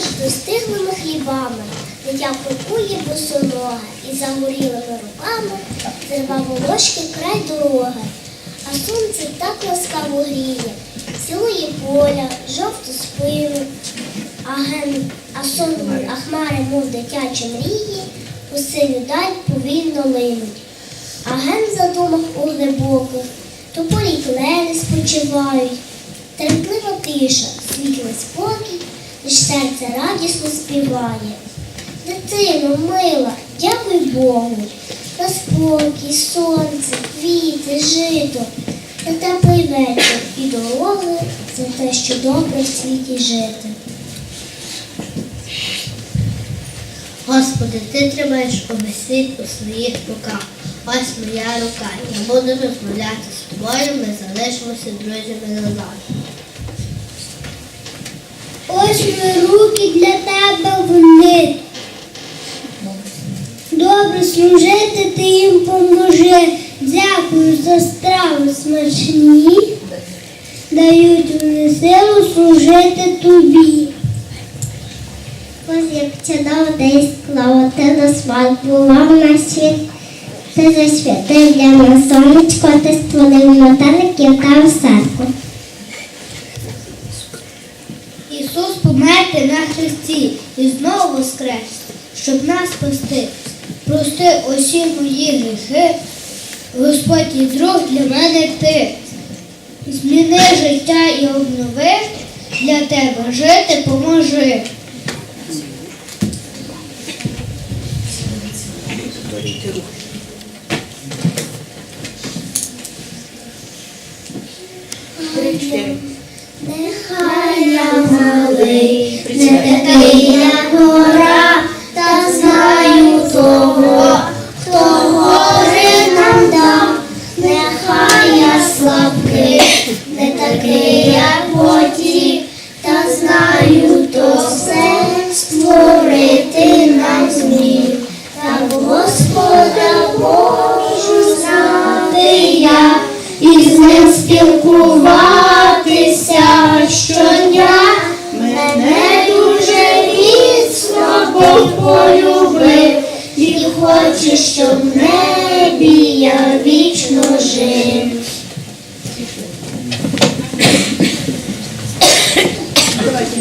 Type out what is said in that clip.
між достиглими хлібами, дитя крокує босонога і загорілими руками зрива волошки край дороги. А сонце так ласкаво гріє, цілує поля, жовту спину, а, ген, а сон, а хмари, мов дитячі мрії, у синю даль повільно линуть. А ген в задумах у глибоких, то полі клени спочивають. Терплива тиша, світлий спокій, лиш серце радісно співає. Дитино, мила, дякуй Богу, за спокій, сонце, квіти, жито, за теплий вечір і дороги, за те, що добре в світі жити. Господи, ти тримаєш увесь світ у своїх руках. Ось моя рука. Я буду розмовляти з тобою, ми залишимося друзями назавжди. Ось мої руки для тебе вони. Добре служити ти їм поможи. Дякую за страви смачні. Дають вони силу служити тобі. Ось як чудово десь склала, ти на свадьбував на світ. Ти засвятив для нас сонечко, ти створив метеликів та осадку. Ісус померти на хресті і знову воскрес, щоб нас спасти. Прости усі мої гріхи, Господь і друг для мене ти. Зміни життя і обнови, для тебе жити поможи. Нехай я малий, не такий я гора, та знаю того, хто гори нам дав. Нехай я слабкий, не такий, як потік, та знаю то все створити нам зміг. Так Господа можу знати я і з ним спілкуватися хоче, щоб в небі я вічно жив. Давайте.